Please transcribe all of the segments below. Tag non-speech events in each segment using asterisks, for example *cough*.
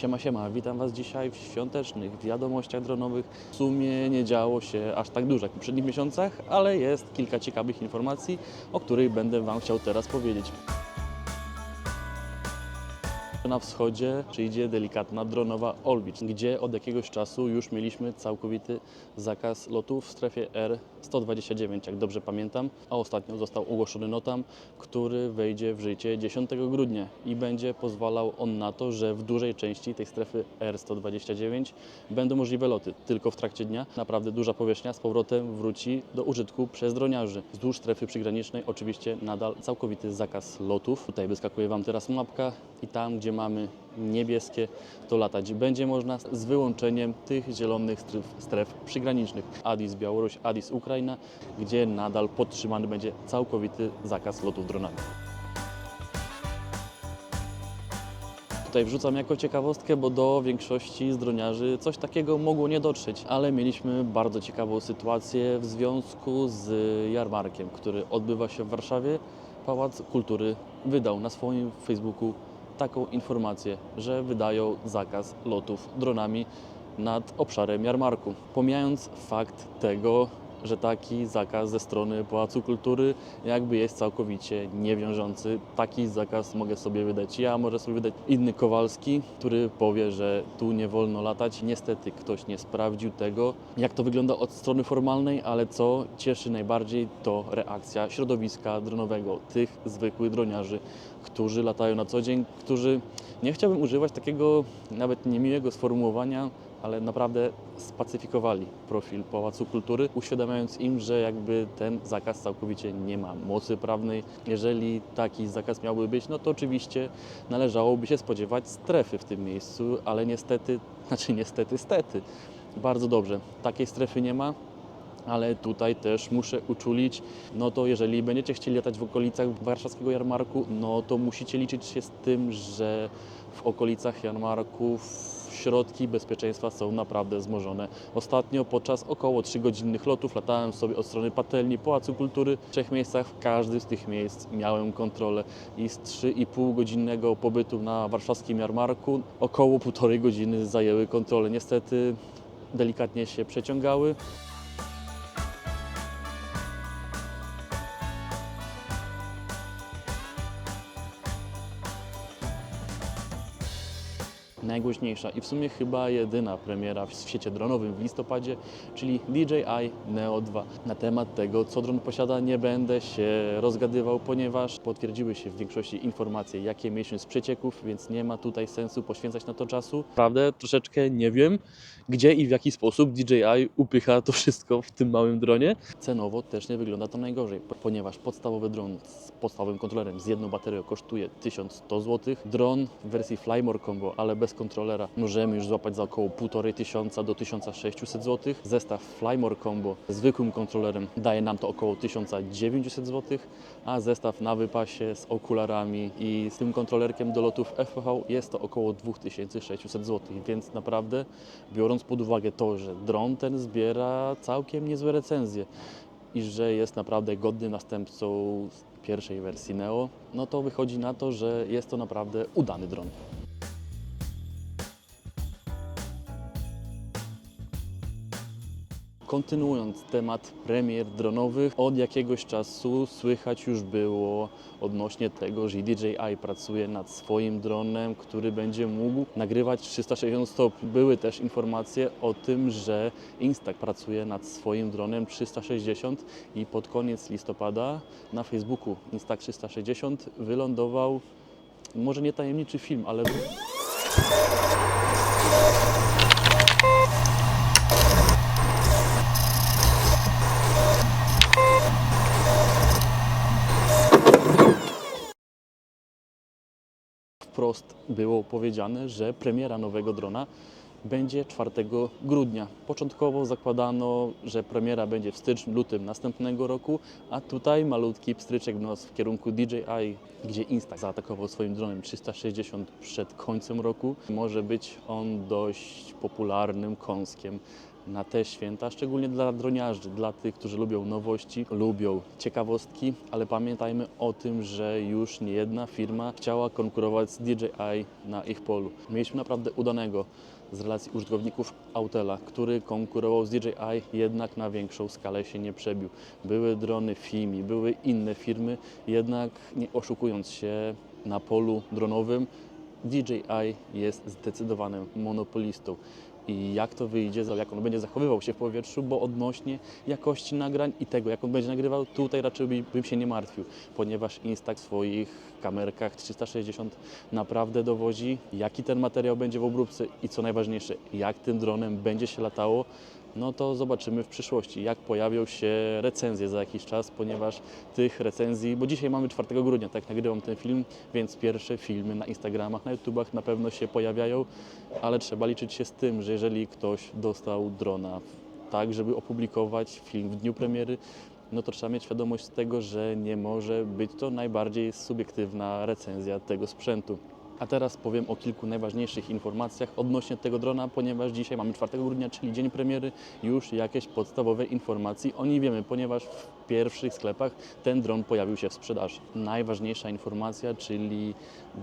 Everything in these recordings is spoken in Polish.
Siema, siema, witam Was dzisiaj w świątecznych wiadomościach dronowych. W sumie nie działo się aż tak dużo jak w poprzednich miesiącach, ale jest kilka ciekawych informacji, o których będę Wam chciał teraz powiedzieć. Na wschodzie przyjdzie delikatna dronowa Olbicz, gdzie od jakiegoś czasu już mieliśmy całkowity zakaz lotów w strefie R129, jak dobrze pamiętam, a ostatnio został ogłoszony notam, który wejdzie w życie 10 grudnia i będzie pozwalał on na to, że w dużej części tej strefy R129 będą możliwe loty tylko w trakcie dnia. Naprawdę duża powierzchnia z powrotem wróci do użytku przez droniarzy. Wzdłuż strefy przygranicznej oczywiście nadal całkowity zakaz lotów. Tutaj wyskakuje Wam teraz mapka i tam, gdzie mamy niebieskie, to latać będzie można z wyłączeniem tych zielonych stref, stref przygranicznych. Addis Białoruś, Addis Ukraina, gdzie nadal podtrzymany będzie całkowity zakaz lotów dronami. Tutaj wrzucam jako ciekawostkę, bo do większości zdroniarzy coś takiego mogło nie dotrzeć, ale mieliśmy bardzo ciekawą sytuację w związku z jarmarkiem, który odbywa się w Warszawie. Pałac Kultury wydał na swoim Facebooku taką informację, że wydają zakaz lotów dronami nad obszarem jarmarku. Pomijając fakt tego, że taki zakaz ze strony Pałacu Kultury jakby jest całkowicie niewiążący. Taki zakaz mogę sobie wydać ja, może sobie wydać inny Kowalski, który powie, że tu nie wolno latać. Niestety ktoś nie sprawdził tego, jak to wygląda od strony formalnej, ale co cieszy najbardziej to reakcja środowiska dronowego, tych zwykłych droniarzy, którzy latają na co dzień, którzy nie chciałbym używać takiego nawet niemiłego sformułowania, ale naprawdę spacyfikowali profil Pałacu Kultury, uświadamiając im, że jakby ten zakaz całkowicie nie ma mocy prawnej. Jeżeli taki zakaz miałby być, no to oczywiście należałoby się spodziewać strefy w tym miejscu, ale niestety, *laughs* znaczy niestety, stety, bardzo dobrze, takiej strefy nie ma. Ale tutaj też muszę uczulić, no to jeżeli będziecie chcieli latać w okolicach warszawskiego jarmarku, no to musicie liczyć się z tym, że w okolicach jarmarków środki bezpieczeństwa są naprawdę wzmożone. Ostatnio podczas około 3-godzinnych lotów latałem sobie od strony patelni Pałacu Kultury. W trzech miejscach, w każdym z tych miejsc miałem kontrolę i z 3,5 godzinnego pobytu na warszawskim jarmarku około półtorej godziny zajęły kontrolę. Niestety delikatnie się przeciągały. Najgłośniejsza i w sumie chyba jedyna premiera w świecie dronowym w listopadzie, czyli DJI Neo 2. Na temat tego, co dron posiada, nie będę się rozgadywał, ponieważ potwierdziły się w większości informacje, jakie mieliśmy z przecieków, więc nie ma tutaj sensu poświęcać na to czasu. Prawdę troszeczkę nie wiem, gdzie i w jaki sposób DJI upycha to wszystko w tym małym dronie. Cenowo też nie wygląda to najgorzej, ponieważ podstawowy dron z podstawowym kontrolerem z jedną baterią kosztuje 1100 zł. Dron w wersji Flymore Combo, ale bez kontrolera możemy już złapać za około 1500 do 1600 zł. Zestaw Flymore Combo z zwykłym kontrolerem daje nam to około 1900 zł, a zestaw na wypasie z okularami i z tym kontrolerkiem do lotów FPV jest to około 2600 zł, więc naprawdę biorąc pod uwagę to, że dron ten zbiera całkiem niezłe recenzje i że jest naprawdę godnym następcą pierwszej wersji Neo, no to wychodzi na to, że jest to naprawdę udany dron. Kontynuując temat premier dronowych, od jakiegoś czasu słychać już było odnośnie tego, że DJI pracuje nad swoim dronem, który będzie mógł nagrywać 360 stopni. Były też informacje o tym, że Instax pracuje nad swoim dronem 360 i pod koniec listopada na Facebooku Instax 360 wylądował może nie tajemniczy film, ale wprost było powiedziane, że premiera nowego drona będzie 4 grudnia. Początkowo zakładano, że premiera będzie w styczniu, lutym następnego roku, a tutaj malutki pstryczek w kierunku DJI, gdzie Instax zaatakował swoim dronem 360 przed końcem roku. Może być on dość popularnym kąskiem na te święta, szczególnie dla droniarzy, dla tych, którzy lubią nowości, lubią ciekawostki, ale pamiętajmy o tym, że już nie jedna firma chciała konkurować z DJI na ich polu. Mieliśmy naprawdę udanego z relacji użytkowników Autela, który konkurował z DJI, jednak na większą skalę się nie przebił. Były drony FIMI, były inne firmy, jednak nie oszukując się na polu dronowym, DJI jest zdecydowanym monopolistą. I jak to wyjdzie, jak on będzie zachowywał się w powietrzu, bo odnośnie jakości nagrań i tego, jak on będzie nagrywał, tutaj raczej by- bym się nie martwił, ponieważ Instax w swoich kamerkach 360 naprawdę dowozi, jaki ten materiał będzie w obróbce i co najważniejsze, jak tym dronem będzie się latało, no to zobaczymy w przyszłości, jak pojawią się recenzje za jakiś czas, ponieważ tych recenzji, bo dzisiaj mamy 4 grudnia, tak nagrywam ten film, więc pierwsze filmy na Instagramach, na YouTubach na pewno się pojawiają, ale trzeba liczyć się z tym, że jeżeli ktoś dostał drona tak, żeby opublikować film w dniu premiery, no to trzeba mieć świadomość tego, że nie może być to najbardziej subiektywna recenzja tego sprzętu. A teraz powiem o kilku najważniejszych informacjach odnośnie tego drona, ponieważ dzisiaj mamy 4 grudnia, czyli dzień premiery, już jakieś podstawowe informacje o niej wiemy, ponieważ w pierwszych sklepach ten dron pojawił się w sprzedaży. Najważniejsza informacja, czyli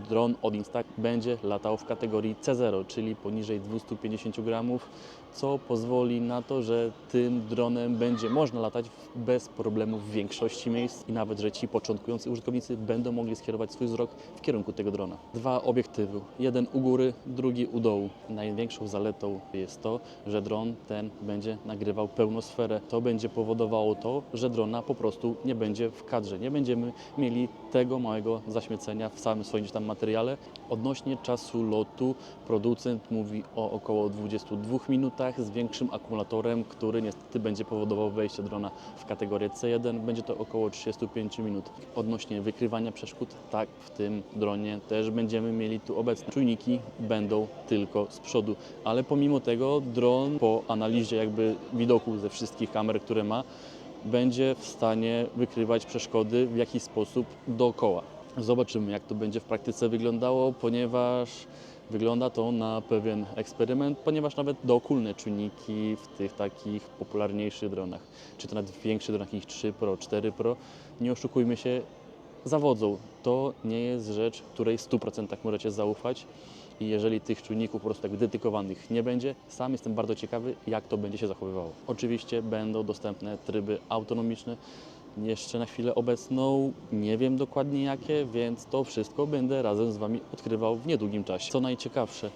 dron od Instax będzie latał w kategorii C0, czyli poniżej 250 gramów, co pozwoli na to, że tym dronem będzie można latać bez problemu w większości miejsc i nawet, że ci początkujący użytkownicy będą mogli skierować swój wzrok w kierunku tego drona. Dwa obiektywy, jeden u góry, drugi u dołu. Największą zaletą jest to, że dron ten będzie nagrywał pełną sferę. To będzie powodowało to, że drona po prostu nie będzie w kadrze. Nie będziemy mieli tego małego zaśmiecenia w samym swoim tam materiale. Odnośnie czasu lotu producent mówi o około 22 minutach z większym akumulatorem, który niestety będzie powodował wejście drona w kategorię C1. Będzie to około 35 minut. Odnośnie wykrywania przeszkód, tak w tym dronie też będziemy mieli tu obecne. Czujniki będą tylko z przodu, ale pomimo tego dron po analizie jakby widoku ze wszystkich kamer, które ma, będzie w stanie wykrywać przeszkody w jakiś sposób dookoła. Zobaczymy, jak to będzie w praktyce wyglądało, ponieważ wygląda to na pewien eksperyment, ponieważ nawet dookólne czujniki w tych takich popularniejszych dronach, czy to nawet większych dronach, ich 3 Pro, 4 Pro, nie oszukujmy się, zawodzą. To nie jest rzecz, której w 100% możecie zaufać. I jeżeli tych czujników po prostu tak dedykowanych nie będzie, sam jestem bardzo ciekawy, jak to będzie się zachowywało. Oczywiście będą dostępne tryby autonomiczne. Jeszcze na chwilę obecną nie wiem dokładnie jakie, więc to wszystko będę razem z Wami odkrywał w niedługim czasie. Co najciekawsze,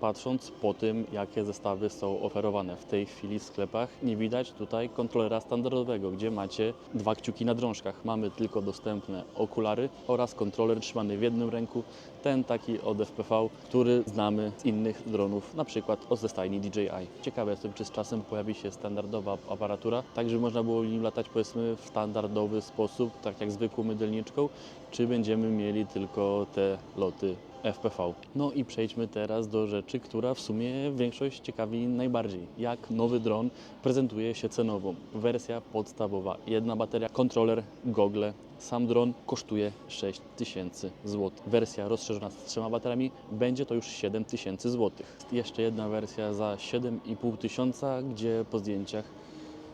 patrząc po tym, jakie zestawy są oferowane w tej chwili w sklepach, nie widać tutaj kontrolera standardowego, gdzie macie dwa kciuki na drążkach. Mamy tylko dostępne okulary oraz kontroler trzymany w jednym ręku, ten taki od FPV, który znamy z innych dronów, na przykład od ze stajni DJI. Ciekawe jestem, czy z czasem pojawi się standardowa aparatura, tak żeby można było nim latać powiedzmy w standardowy sposób, tak jak zwykłą mydelniczką, czy będziemy mieli tylko te loty FPV. No i przejdźmy teraz do rzeczy, która w sumie większość ciekawi najbardziej. Jak nowy dron prezentuje się cenowo. Wersja podstawowa, jedna bateria, kontroler, gogle. Sam dron kosztuje 6000 zł. Wersja rozszerzona z trzema bateriami będzie to już 7000 zł. Jeszcze jedna wersja za 7,5 tysiąca, gdzie po zdjęciach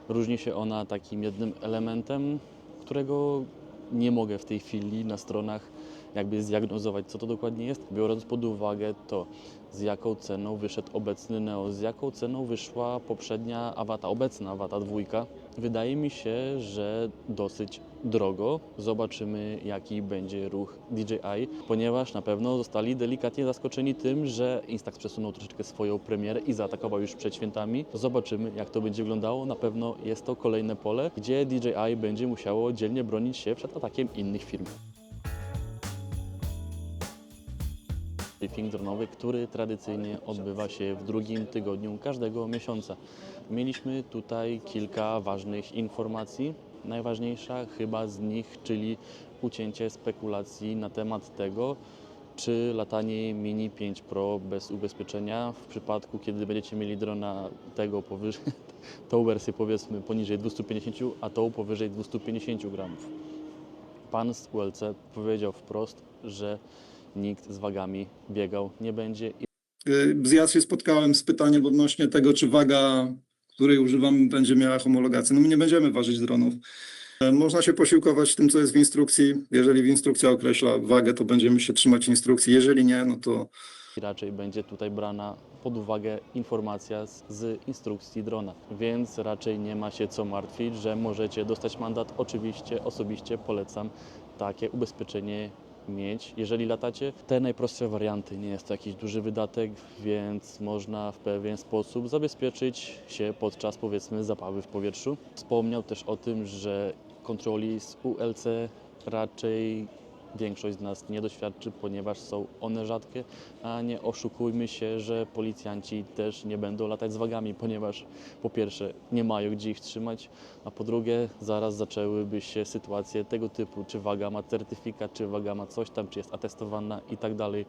różni się ona takim jednym elementem, którego nie mogę w tej chwili na stronach jakby zdiagnozować, co to dokładnie jest, biorąc pod uwagę to, z jaką ceną wyszedł obecny Neo, z jaką ceną wyszła poprzednia Avata, obecna Avata dwójka. Wydaje mi się, że dosyć drogo. Zobaczymy, jaki będzie ruch DJI, ponieważ na pewno zostali delikatnie zaskoczeni tym, że Instax przesunął troszeczkę swoją premierę i zaatakował już przed świętami. Zobaczymy, jak to będzie wyglądało. Na pewno jest to kolejne pole, gdzie DJI będzie musiało dzielnie bronić się przed atakiem innych firm. briefing dronowy, który tradycyjnie odbywa się w drugim tygodniu każdego miesiąca. Mieliśmy tutaj kilka ważnych informacji. Najważniejsza chyba z nich, czyli ucięcie spekulacji na temat tego, czy latanie Mini 5 Pro bez ubezpieczenia w przypadku, kiedy będziecie mieli drona tego powyżej, *laughs* tą wersję powiedzmy poniżej 250, a tą powyżej 250 gramów. Pan z ULC powiedział wprost, że nikt z wagami biegał nie będzie Y, Ja się spotkałem z pytaniem odnośnie tego, czy waga której używamy, będzie miała homologację. No my nie będziemy ważyć dronów. E, Można się posiłkować tym, co jest w instrukcji. Jeżeli instrukcja określa wagę, to będziemy się trzymać instrukcji. Jeżeli nie, no to raczej będzie tutaj brana pod uwagę informacja z, z instrukcji drona, więc raczej nie ma się co martwić, że możecie dostać mandat. Oczywiście osobiście polecam takie ubezpieczenie mieć, jeżeli latacie. Te najprostsze warianty, nie jest to jakiś duży wydatek, więc można w pewien sposób zabezpieczyć się podczas powiedzmy zabawy w powietrzu. Wspomniał też o tym, że kontroli z ULC raczej większość z nas nie doświadczy, ponieważ są one rzadkie, a nie oszukujmy się, że policjanci też nie będą latać z wagami, ponieważ po pierwsze nie mają gdzie ich trzymać, a po drugie zaraz zaczęłyby się sytuacje tego typu, czy waga ma certyfikat, czy waga ma coś tam, czy jest atestowana i tak dalej,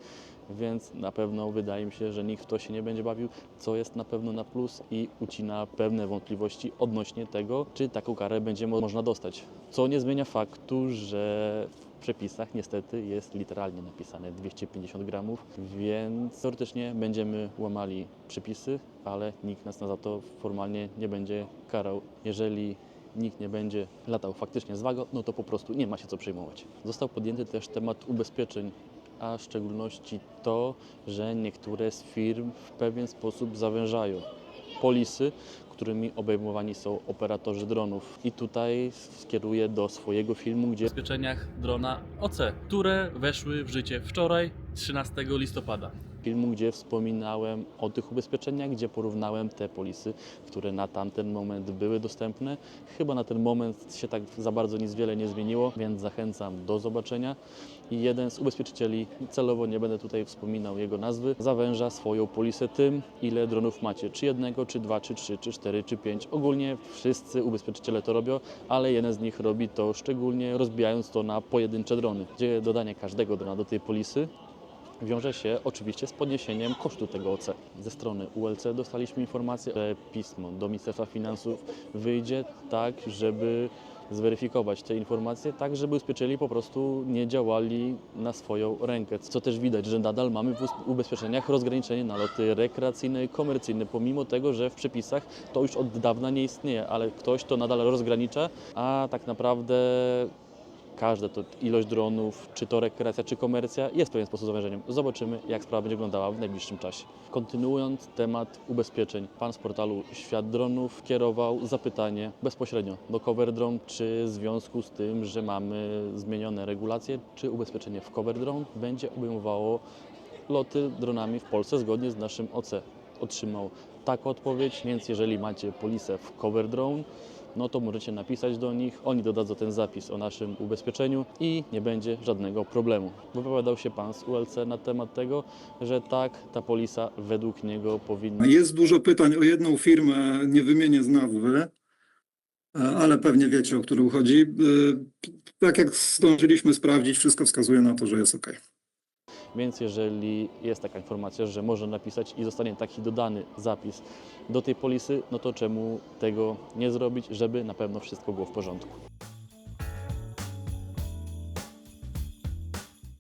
więc na pewno wydaje mi się, że nikt w to się nie będzie bawił, co jest na pewno na plus i ucina pewne wątpliwości odnośnie tego, czy taką karę będzie mo- można dostać. Co nie zmienia faktu, że przepisach niestety jest literalnie napisane 250 gramów, więc teoretycznie będziemy łamali przepisy, ale nikt nas za to formalnie nie będzie karał. Jeżeli nikt nie będzie latał faktycznie z wagą, no to po prostu nie ma się co przejmować. Został podjęty też temat ubezpieczeń, a w szczególności to, że niektóre z firm w pewien sposób zawężają polisy, którymi obejmowani są operatorzy dronów. I tutaj skieruję do swojego filmu, gdzie w ubezpieczeniach drona OC, które weszły w życie wczoraj, 13 listopada. Filmu, gdzie wspominałem o tych ubezpieczeniach, gdzie porównałem te polisy, które na tamten moment były dostępne. Chyba na ten moment się tak za bardzo nic wiele nie zmieniło, więc zachęcam do zobaczenia. I jeden z ubezpieczycieli, celowo nie będę tutaj wspominał jego nazwy, zawęża swoją polisę tym, ile dronów macie. Czy jednego, czy dwa, czy trzy, czy cztery, czy pięć. Ogólnie wszyscy ubezpieczyciele to robią, ale jeden z nich robi to szczególnie rozbijając to na pojedyncze drony, gdzie dodanie każdego drona do tej polisy wiąże się oczywiście z podniesieniem kosztu tego OC. Ze strony ULC dostaliśmy informację, że pismo do Ministerstwa Finansów wyjdzie tak, żeby zweryfikować te informacje, tak żeby ubezpieczycieli po prostu nie działali na swoją rękę. Co też widać, że nadal mamy w ubezpieczeniach rozgraniczenie na loty rekreacyjne i komercyjne, pomimo tego, że w przepisach to już od dawna nie istnieje, ale ktoś to nadal rozgranicza, a tak naprawdę każda to ilość dronów, czy to rekreacja, czy komercja, jest w pewien sposób zagrożeniem. Zobaczymy, jak sprawa będzie wyglądała w najbliższym czasie. Kontynuując temat ubezpieczeń, pan z portalu Świat Dronów kierował zapytanie bezpośrednio do Cover Drone, czy w związku z tym, że mamy zmienione regulacje, czy ubezpieczenie w Cover Drone będzie obejmowało loty dronami w Polsce zgodnie z naszym OC. Otrzymał taką odpowiedź, więc jeżeli macie polisę w Cover Drone, no to możecie napisać do nich, oni dodadzą ten zapis o naszym ubezpieczeniu i nie będzie żadnego problemu. Wypowiadał się pan z ULC na temat tego, że tak, ta polisa według niego powinna Jest dużo pytań o jedną firmę, nie wymienię z nazwy, ale pewnie wiecie, o którą chodzi. E, Tak jak zdążyliśmy sprawdzić, wszystko wskazuje na to, że jest ok. Więc jeżeli jest taka informacja, że można napisać i zostanie taki dodany zapis do tej polisy, no to czemu tego nie zrobić, żeby na pewno wszystko było w porządku.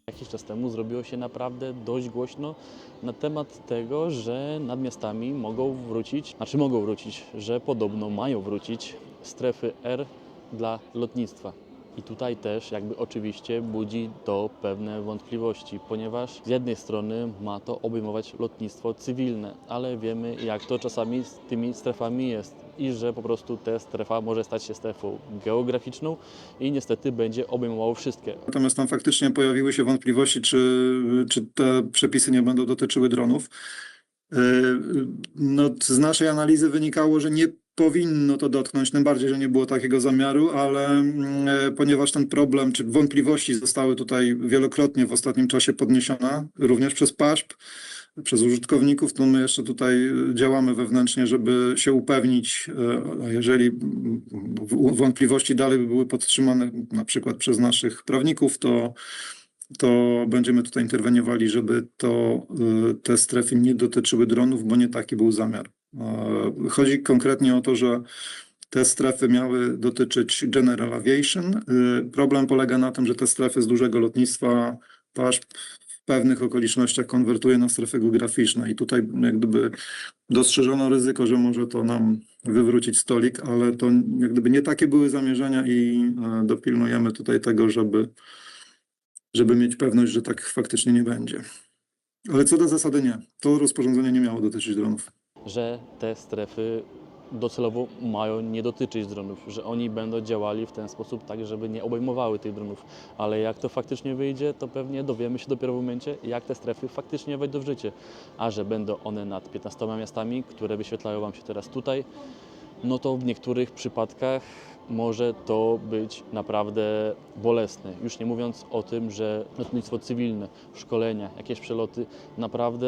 Jakiś czas temu zrobiło się naprawdę dość głośno na temat tego, że nad miastami mogą wrócić, znaczy mogą wrócić, że podobno mają wrócić strefy R dla lotnictwa. I tutaj też jakby oczywiście budzi to pewne wątpliwości, ponieważ z jednej strony ma to obejmować lotnictwo cywilne, ale wiemy jak to czasami z tymi strefami jest i że po prostu ta strefa może stać się strefą geograficzną i niestety będzie obejmowało wszystkie. Natomiast tam faktycznie pojawiły się wątpliwości, czy, czy te przepisy nie będą dotyczyły dronów. Yy, No, z naszej analizy wynikało, że nie powinno to dotknąć, tym bardziej, że nie było takiego zamiaru, ale mm, e, ponieważ ten problem, czy wątpliwości zostały tutaj wielokrotnie w ostatnim czasie podniesione, również przez PASP, przez użytkowników, to my jeszcze tutaj działamy wewnętrznie, żeby się upewnić, e, jeżeli wątpliwości dalej by były podtrzymane na przykład przez naszych prawników, to to będziemy tutaj interweniowali, żeby to, te strefy nie dotyczyły dronów, bo nie taki był zamiar. Chodzi konkretnie o to, że te strefy miały dotyczyć General Aviation. Y, Problem polega na tym, że te strefy z dużego lotnictwa PASP w pewnych okolicznościach konwertuje na strefy geograficzne i tutaj jak gdyby dostrzeżono ryzyko, że może to nam wywrócić stolik, ale to jak gdyby nie takie były zamierzenia i e, dopilnujemy tutaj tego, żeby, żeby mieć pewność, że tak faktycznie nie będzie. Ale co do zasady nie. To rozporządzenie nie miało dotyczyć dronów. Że te strefy docelowo mają nie dotyczyć dronów, że oni będą działali w ten sposób tak, żeby nie obejmowały tych dronów. Ale jak to faktycznie wyjdzie, to pewnie dowiemy się dopiero w momencie, jak te strefy faktycznie wejdą w życie. A że będą one nad 15 miastami, które wyświetlają Wam się teraz tutaj, no to w niektórych przypadkach może to być naprawdę bolesne. Już nie mówiąc o tym, że lotnictwo cywilne, szkolenia, jakieś przeloty naprawdę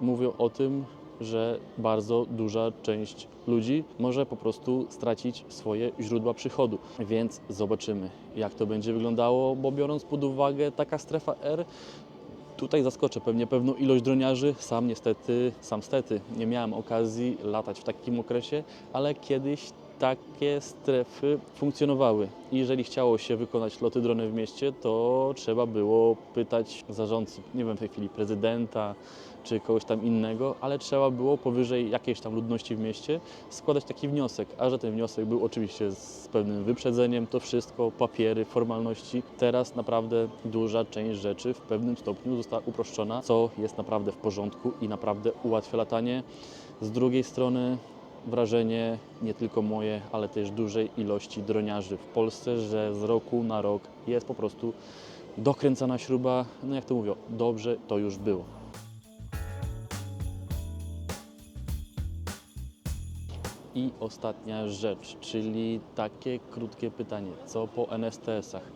mówią o tym, że bardzo duża część ludzi może po prostu stracić swoje źródła przychodu. Więc zobaczymy, jak to będzie wyglądało, bo biorąc pod uwagę taka strefa R, Tutaj zaskoczę pewnie pewną ilość droniarzy. Sam niestety, sam stety nie miałem okazji latać w takim okresie, ale kiedyś takie strefy funkcjonowały. Jeżeli chciało się wykonać loty dronem w mieście, to trzeba było pytać zarządcy, nie wiem w tej chwili prezydenta czy kogoś tam innego, ale trzeba było powyżej jakiejś tam ludności w mieście składać taki wniosek. A że ten wniosek był oczywiście z pewnym wyprzedzeniem, to wszystko, papiery, formalności. Teraz naprawdę duża część rzeczy w pewnym stopniu została uproszczona, co jest naprawdę w porządku i naprawdę ułatwia latanie. Z drugiej strony wrażenie nie tylko moje, ale też dużej ilości droniarzy w Polsce, że z roku na rok jest po prostu dokręcana śruba, no jak to mówią, dobrze to już było. I ostatnia rzecz, czyli takie krótkie pytanie, co po NSTS-ach?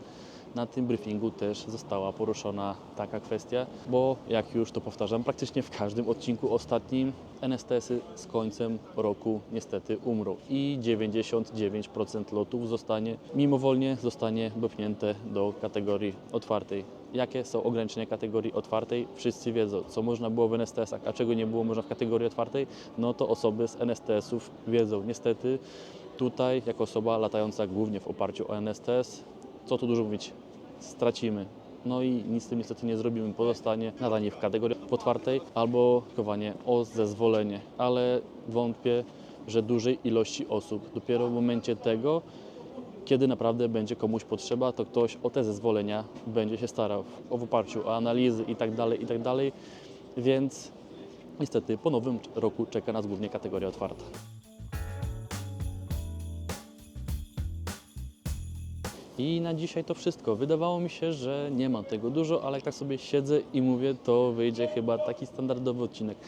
Na tym briefingu też została poruszona taka kwestia, bo jak już to powtarzam, praktycznie w każdym odcinku ostatnim NSTS-y z końcem roku niestety umrą i 99% lotów zostanie mimowolnie zostanie dopchnięte do kategorii otwartej. Jakie są ograniczenia kategorii otwartej? Wszyscy wiedzą, co można było w NSTS-ach, a czego nie było można w kategorii otwartej. No to osoby z NSTS-ów wiedzą. Niestety tutaj, jako osoba latająca głównie w oparciu o NSTS, co tu dużo mówić, stracimy. No i nic z tym niestety nie zrobimy. Pozostanie nadanie w kategorii otwartej albo chowanie o zezwolenie, ale wątpię, że dużej ilości osób dopiero w momencie tego, kiedy naprawdę będzie komuś potrzeba, to ktoś o te zezwolenia będzie się starał w oparciu o analizy i tak dalej, i tak. Więc niestety po nowym roku czeka nas głównie kategoria otwarta. I na dzisiaj to wszystko. Wydawało mi się, że nie ma tego dużo, ale jak tak sobie siedzę i mówię, to wyjdzie chyba taki standardowy odcinek.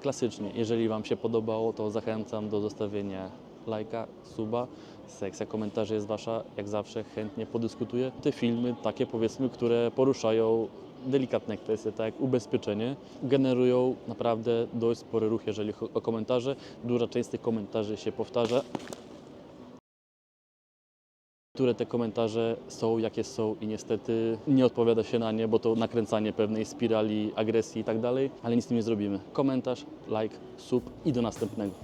Klasycznie, jeżeli Wam się podobało, to zachęcam do zostawienia lajka, suba. Sekcja komentarzy jest Wasza, jak zawsze chętnie podyskutuję. Te filmy, takie powiedzmy, które poruszają delikatne kwestie, tak jak ubezpieczenie, generują naprawdę dość spory ruch, jeżeli chodzi o komentarze. Duża część z tych komentarzy się powtarza, które te komentarze są, jakie są i niestety nie odpowiada się na nie, bo to nakręcanie pewnej spirali agresji i tak dalej, ale nic z tym nie zrobimy. Komentarz, like, sub i do następnego.